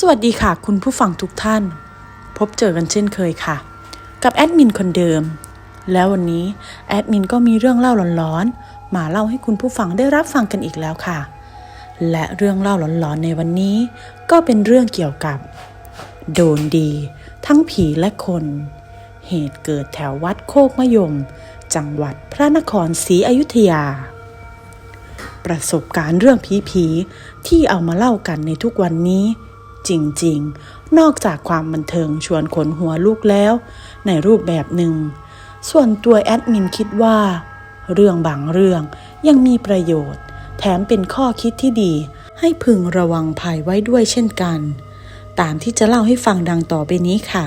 สวัสดีค่ะ คุณผู้ฟังทุกท่าน พบเจอกันเช่นเคยค่ะ กับแอดมินคนเดิม แล้ววันนี้แอดมินก็มีเรื่องเล่าร้อนๆมาเล่าให้คุณผู้ฟังได้รับฟังกันอีกแล้วค่ะ และเรื่องเล่าหลอนๆในวันนี้ ก็เป็นเรื่องเกี่ยวกับ โดนดี ทั้งผีและคน เหตุเกิดแถววัดโคกมะยม จังหวัดพระนครศรีอยุธยา ประสบการณ์เรื่องผีๆที่เอามาเล่ากันในทุกวันนี้ จริงๆ นอกจากความบันเทิงชวนขนหัวลูกแล้ว ในรูปแบบหนึ่ง ส่วนตัวแอดมินคิดว่า เรื่องบางเรื่องยังมีประโยชน์ แถมเป็นข้อคิดที่ดี ให้พึงระวังภัยไว้ด้วยเช่นกัน ตามที่จะเล่าให้ฟังดังต่อไปนี้ค่ะ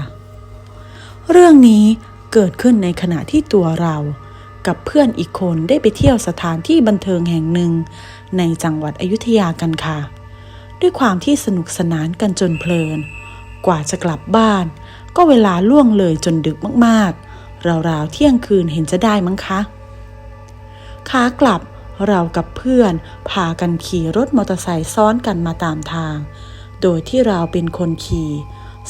เรื่องนี้เกิดขึ้นในขณะที่ตัวเรากับเพื่อนอีกคนได้ไปเที่ยวสถานที่บันเทิงแห่งหนึ่ง ในจังหวัดอยุธยากันค่ะ ด้วยความที่สนุกสนานกันจนเพลิน กว่าจะกลับบ้าน ก็เวลาล่วงเลยจนดึกมากๆ ราวๆเที่ยงคืนเห็นจะได้มั้งคะขากลับเรากับเพื่อนพากันขี่รถมอเตอร์ไซค์ซ้อนกันมาตามทาง โดยที่เราเป็นคนขี่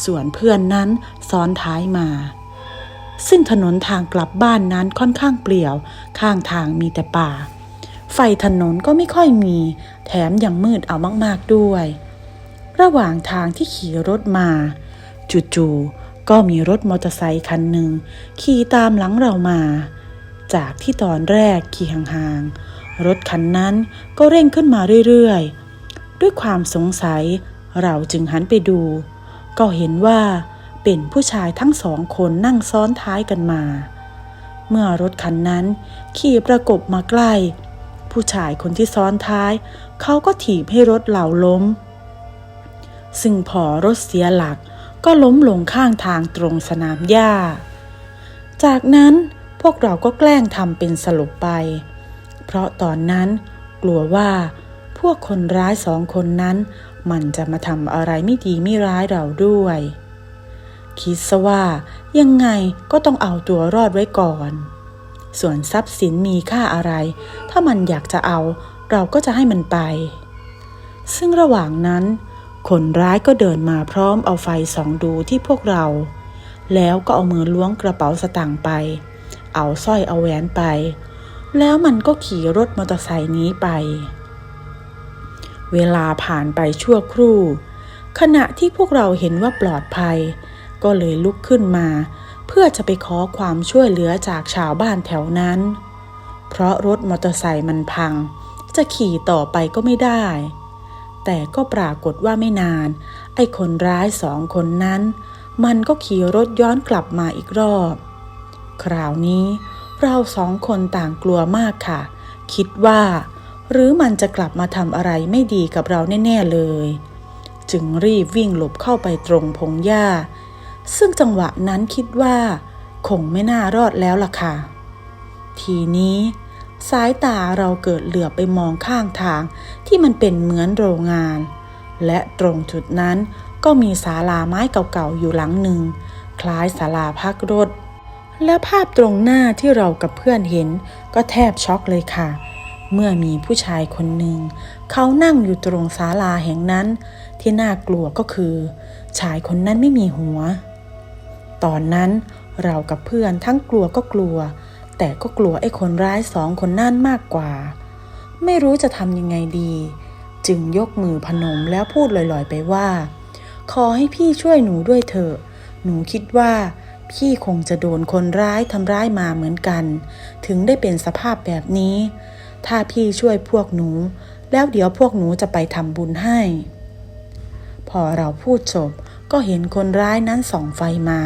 ส่วนเพื่อนนั้นซ้อนท้ายมา ซึ่งถนนทางกลับบ้านนั้นค่อนข้างเปลี่ยว ข้างทางมีแต่ป่า ไฟถนนก็ไม่ค่อยมี แถมยังมืดเอามากๆด้วย ระหว่างทางที่ขี่รถมา จู่ๆก็มีรถมอเตอร์ไซค์คันหนึ่งขี่ตามหลังเรามา จากที่ตอนแรกขี่ห่างๆ รถคันนั้นก็เร่งขึ้นมาเรื่อยๆ ด้วยความสงสัยเราจึงหันไปดู ก็เห็นว่าเป็นผู้ชายทั้งสองคนนั่งซ้อนท้ายกันมา เมื่อรถคันนั้นขี่ประกบมาใกล้ ผู้ชายคนที่ซ้อนท้าย เขาก็ถีบให้รถเราล้ม ซึ่งพอรถเสียหลักก็ล้มลงข้างทางตรงสนามหญ้า จากนั้นพวกเราก็แกล้งทำเป็นสลบไป เพราะตอนนั้นกลัวว่าพวกคนร้ายสองคนนั้น มันจะมาทำอะไรไม่ดีไม่ร้ายเราด้วย คิดซะว่ายังไงก็ต้องเอาตัวรอดไว้ก่อน ส่วนทรัพย์สินมีค่าอะไร ถ้ามันอยากจะเอา เราก็จะให้มันไป ซึ่งระหว่างนั้น คนร้ายก็เดินมาพร้อมเอาไฟส่องดูที่พวกเรา แล้วก็เอามือล้วงกระเป๋าสตางค์ไป เอาสร้อยเอาแหวนไป แล้วมันก็ขี่รถมอเตอร์ไซค์นี้ไป เวลาผ่านไปชั่วครู่ ขณะที่พวกเราเห็นว่าปลอดภัย ก็เลยลุกขึ้นมา เพื่อจะไปขอความช่วยเหลือจากชาวบ้านแถวนั้น เพราะรถมอเตอร์ไซค์มันพัง จะขี่ต่อไปก็ไม่ได้ แต่ก็ปรากฏว่าไม่นาน ไอ้คนร้ายสองคนนั้น มันก็ขี่รถย้อนกลับมาอีกรอบ คราวนี้เราสองคนต่างกลัวมากค่ะ คิดว่า หรือมันจะกลับมาทำอะไรไม่ดีกับเราแน่ ๆ เลย จึงรีบวิ่งหลบเข้าไปตรงพงหญ้า ซึ่งจังหวะนั้นคิดว่า คงไม่น่ารอดแล้วล่ะค่ะ ทีนี้ สายตาเราเกิดเหลือบไปมองข้างทางที่มันเป็นเหมือนโรงงาน และตรงจุดนั้นก็มีศาลาไม้เก่าๆอยู่หลังหนึ่ง คล้ายศาลาพักรถ และภาพตรงหน้าที่เรากับเพื่อนเห็นก็แทบช็อกเลยค่ะ เมื่อมีผู้ชายคนหนึ่ง เขานั่งอยู่ตรงศาลาแห่งนั้น ที่น่ากลัวก็คือ ชายคนนั้นไม่มีหัว ตอนนั้นเรากับเพื่อนทั้งกลัวก็กลัว แต่ก็กลัวไอ้คนร้ายสองคนนั่นมากกว่า ไม่รู้จะทำยังไงดี จึงยกมือพนมแล้วพูดลอยๆไปว่า ขอให้พี่ช่วยหนูด้วยเถอะ หนูคิดว่าพี่คงจะโดนคนร้ายทำร้ายมาเหมือนกัน ถึงได้เป็นสภาพแบบนี้ ถ้าพี่ช่วยพวกหนู แล้วเดี๋ยวพวกหนูจะไปทำบุญให้ พอเราพูดจบก็เห็นคนร้ายนั้นส่องไฟมา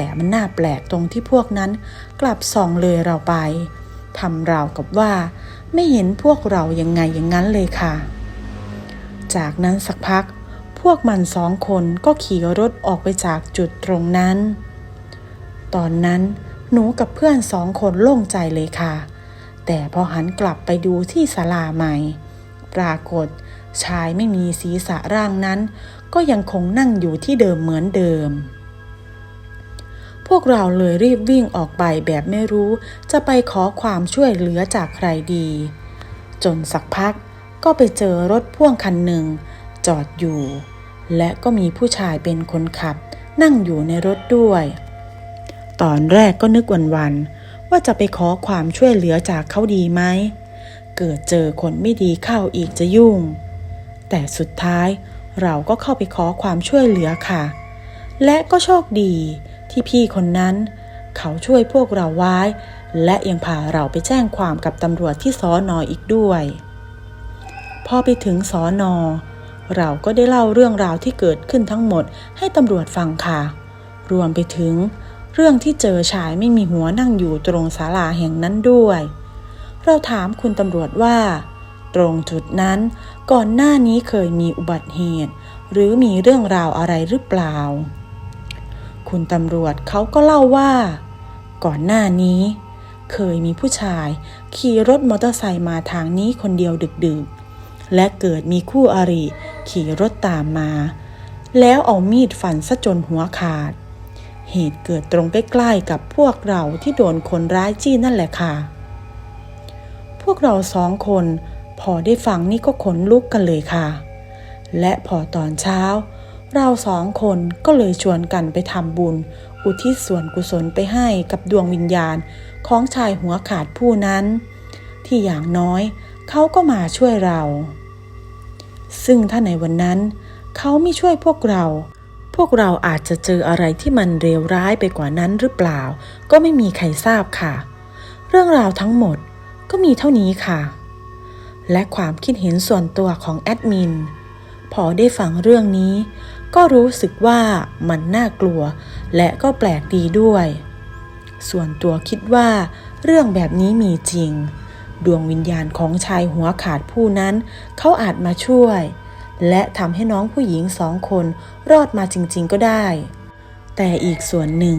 แต่มันน่าแปลกตรงที่พวกนั้นกลับส่องเลยเราไปทำราวกับว่า ไม่เห็นพวกเรายังไงอย่างนั้นเลยค่ะ จากนั้นสักพัก พวกมันสองคนก็ขี่รถออกไปจากจุดตรงนั้น ตอนนั้นหนูกับเพื่อนสองคนโล่งใจเลยค่ะ แต่พอหันกลับไปดูที่ศาลาใหม่ ปรากฏชายไม่มีศีรษะร่างนั้น ก็ยังคงนั่งอยู่ที่เดิมเหมือนเดิม พวกเราเลยรีบวิ่งออกไปแบบไม่รู้ จะไปขอความช่วยเหลือจากใครดี จนสักพักก็ไปเจอรถพ่วงคันหนึ่ง จอดอยู่ และก็มีผู้ชายเป็นคนขับ นั่งอยู่ในรถด้วย ตอนแรกก็นึกวันๆว่าจะไปขอความช่วยเหลือจากเขาดีไหมเกิดเจอคนไม่ดีเข้าอีกจะยุ่ง แต่สุดท้ายเราก็เข้าไปขอความช่วยเหลือค่ะ และก็โชคดี ที่พี่คนนั้น เขาช่วยพวกเราไว้ และยังพาเราไปแจ้งความกับตำรวจที่สอนออีกด้วย พอไปถึงสอนอเราก็ได้เล่าเรื่องราวที่เกิดขึ้นทั้งหมดให้ตำรวจฟังค่ะ รวมไปถึง เรื่องที่เจอชายไม่มีหัวนั่งอยู่ตรงศาลาแห่งนั้นด้วย เราถามคุณตำรวจว่า ตรงจุดนั้นก่อนหน้านี้เคยมีอุบัติเหตุ หรือมีเรื่องราวอะไรหรือเปล่า คุณตำรวจเขาก็เล่าว่า ก่อนหน้านี้ เคยมีผู้ชายขี่รถมอเตอร์ไซค์มาทางนี้คนเดียวดึกๆ และเกิดมีคู่อริขี่รถตามมา แล้วเอามีดฟันซะจนหัวขาด เหตุเกิดตรงใกล้ๆกับพวกเราที่โดนคนร้ายจี้นั่นแหละค่ะ พวกเราสองคนพอได้ฟังนี่ก็ขนลุกกันเลยค่ะ และพอตอนเช้า เราสองคนก็เลยชวนกันไปทำบุญ อุทิศส่วนกุศลไปให้กับดวงวิญญาณของชายหัวขาดผู้นั้น ที่อย่างน้อยเขาก็มาช่วยเรา ซึ่งถ้าในวันนั้นเขาไม่ช่วยพวกเรา พวกเราอาจจะเจออะไรที่มันเลวร้ายไปกว่านั้นหรือเปล่า ก็ไม่มีใครทราบค่ะ เรื่องราวทั้งหมดก็มีเท่านี้ค่ะ และความคิดเห็นส่วนตัวของแอดมิน พอได้ฟังเรื่องนี้ ก็รู้สึกว่ามันน่ากลัว และก็แปลกดีด้วย ส่วนตัวคิดว่า เรื่องแบบนี้มีจริง ดวงวิญญาณของชายหัวขาดผู้นั้น เขาอาจมาช่วย และทำให้น้องผู้หญิงสองคนรอดมาจริง ๆ ก็ได้ แต่อีกส่วนหนึ่ง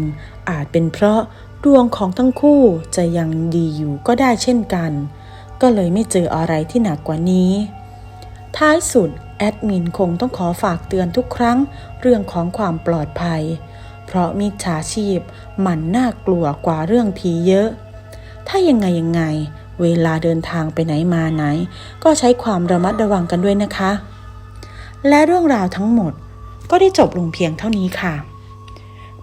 อาจเป็นเพราะดวงของทั้งคู่จะยังดีอยู่ก็ได้เช่นกัน ก็เลยไม่เจออะไรที่หนักกว่านี้ ท้ายสุด แอดมินคงต้องขอฝากเตือนทุกครั้งเรื่องของความปลอดภัย เพราะมิจฉาชีพมันน่ากลัวกว่าเรื่องผีเยอะ ถ้ายังไงยังไง เวลาเดินทางไปไหนมาไหน ก็ใช้ความระมัดระวังกันด้วยนะคะ และเรื่องราวทั้งหมดก็ได้จบลงเพียงเท่านี้ค่ะ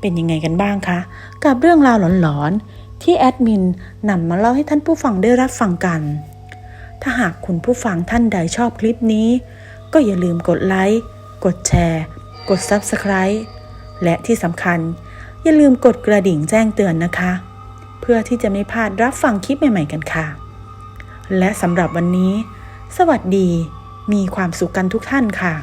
เป็นยังไงกันบ้างคะ กับเรื่องราวหลอนๆ ที่แอดมินนำมาเล่าให้ท่านผู้ฟังได้รับฟังกัน ถ้าหากคุณผู้ฟังท่านใดชอบคลิปนี้ ก็อย่าลืมกดไลค์ กดแชร์ กด Subscribe และที่สำคัญ อย่าลืมกดกระดิ่งแจ้งเตือนนะคะ เพื่อที่จะไม่พลาดรับฟังคลิปใหม่ ๆ กันค่ะ และสำหรับวันนี้ สวัสดี มีความสุขกันทุกท่านค่ะ